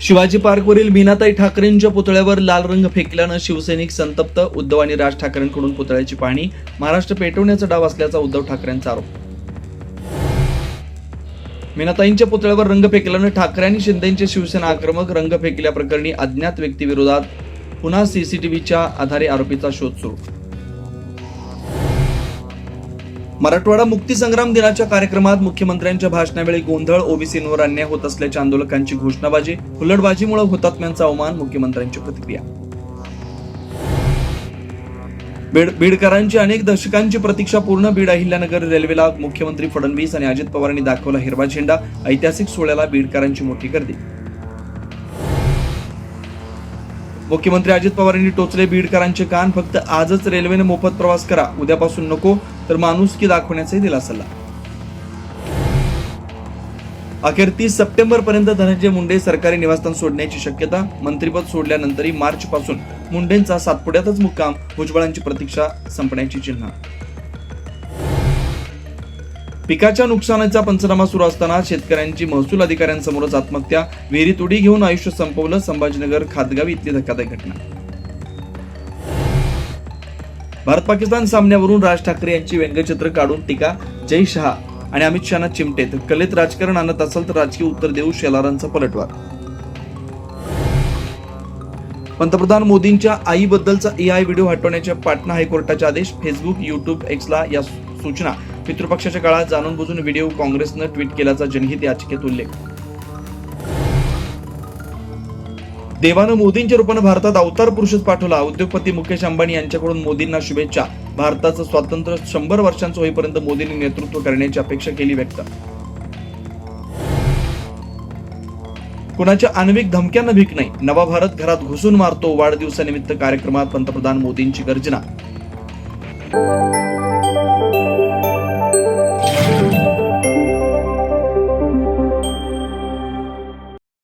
शिवाजी पार्कवरील मीनाताई ठाकरेंच्या पुतळ्यावर लाल रंग फेकल्यानं शिवसैनिक संतप्त उद्धव आणि राज ठाकरेंकडून पुतळ्याची पाहणी महाराष्ट्र पेटवण्याचा डाव असल्याचा उद्धव ठाकरेंचा आरोप. मीनाताईंच्या पुतळ्यावर रंग फेकल्यानं ठाकरे आणि शिंदेचे शिवसेना आक्रमक रंग फेकल्याप्रकरणी अज्ञात व्यक्तीविरोधात पुन्हा सीसीटीव्हीच्या आधारे आरोपीचा शोध सुरू. मराठवाडा मुक्ती संग्राम दिनाच्या कार्यक्रमात मुख्यमंत्र्यांच्या भाषणावेळी गोंधळ ओबीसींवर अन्याय होत असल्याच्या आंदोलकांची घोषणाबाजी हुलडबाजीमुळे हुतात्म्यांचा अवमान मुख्यमंत्र्यांची प्रतिक्रिया. बीड बीडकरांची अनेक दशकांची प्रतीक्षा पूर्ण बीड अहिल्यानगर रेल्वेला मुख्यमंत्री फडणवीस आणि अजित पवारांनी दाखवला हिरवा झेंडा ऐतिहासिक सोहळ्याला बीडकरांची मोठी गर्दी. मुख्यमंत्री अजित पवार यांनी टोचले बीडकरांचे कान फक्त आजच रेल्वेने मोफत प्रवास करा. उद्यापासून नको तर माणुसकी दाखवण्याचाही दिला सल्ला. अखेर तीस सप्टेंबर पर्यंत धनंजय मुंडे सरकारी निवासस्थान सोडण्याची शक्यता. मंत्रीपद सोडल्यानंतरही मार्च पासून मुंडेंचा सातपुड्यातच मुक्काम. भुजबळांची प्रतीक्षा संपण्याची चिन्ह. पिकाच्या नुकसानाचा पंचनामा सुरू असताना शेतकऱ्यांची महसूल अधिकाऱ्यांसमोरच आत्महत्या विहिरीत उडी घेऊन आयुष्य संपवलं संभाजीनगर खातगावी इथली धक्कादायक घटना. भारत पाकिस्तान सामन्यावरून राज ठाकरे यांची व्यंगचित्र काढून टीका जय शहा आणि अमित शहाना चिमटेत. कलेत राजकारण आणत असेल तर राजकीय उत्तर देऊ शेलारांचा पलटवार. पंतप्रधान मोदींच्या आईबद्दलचा ए आय व्हिडिओ हटवण्याच्या पाटणा हायकोर्टाचे आदेश फेसबुक युट्यूब एक्सला या सूचना. पितृपक्षाच्या काळात जाणून बुजून व्हिडिओ काँग्रेसनं ट्विट केल्याचा जनहित याचिकेत उल्लेख. देवानं मोदींच्या रूपानं भारतात अवतार पुरुषच पाठवला. उद्योगपती मुकेश अंबानी यांच्याकडून मोदींना शुभेच्छा. भारताचं स्वातंत्र्य शंभर वर्षांचं होईपर्यंत मोदींनी नेतृत्व करण्याची अपेक्षा केली व्यक्त. कुणाच्या आण्विक धमक्यांना भीक नाही. नवा भारत घरात घुसून मारतो. वाढदिवसानिमित्त कार्यक्रमात पंतप्रधान मोदींची गर्जना.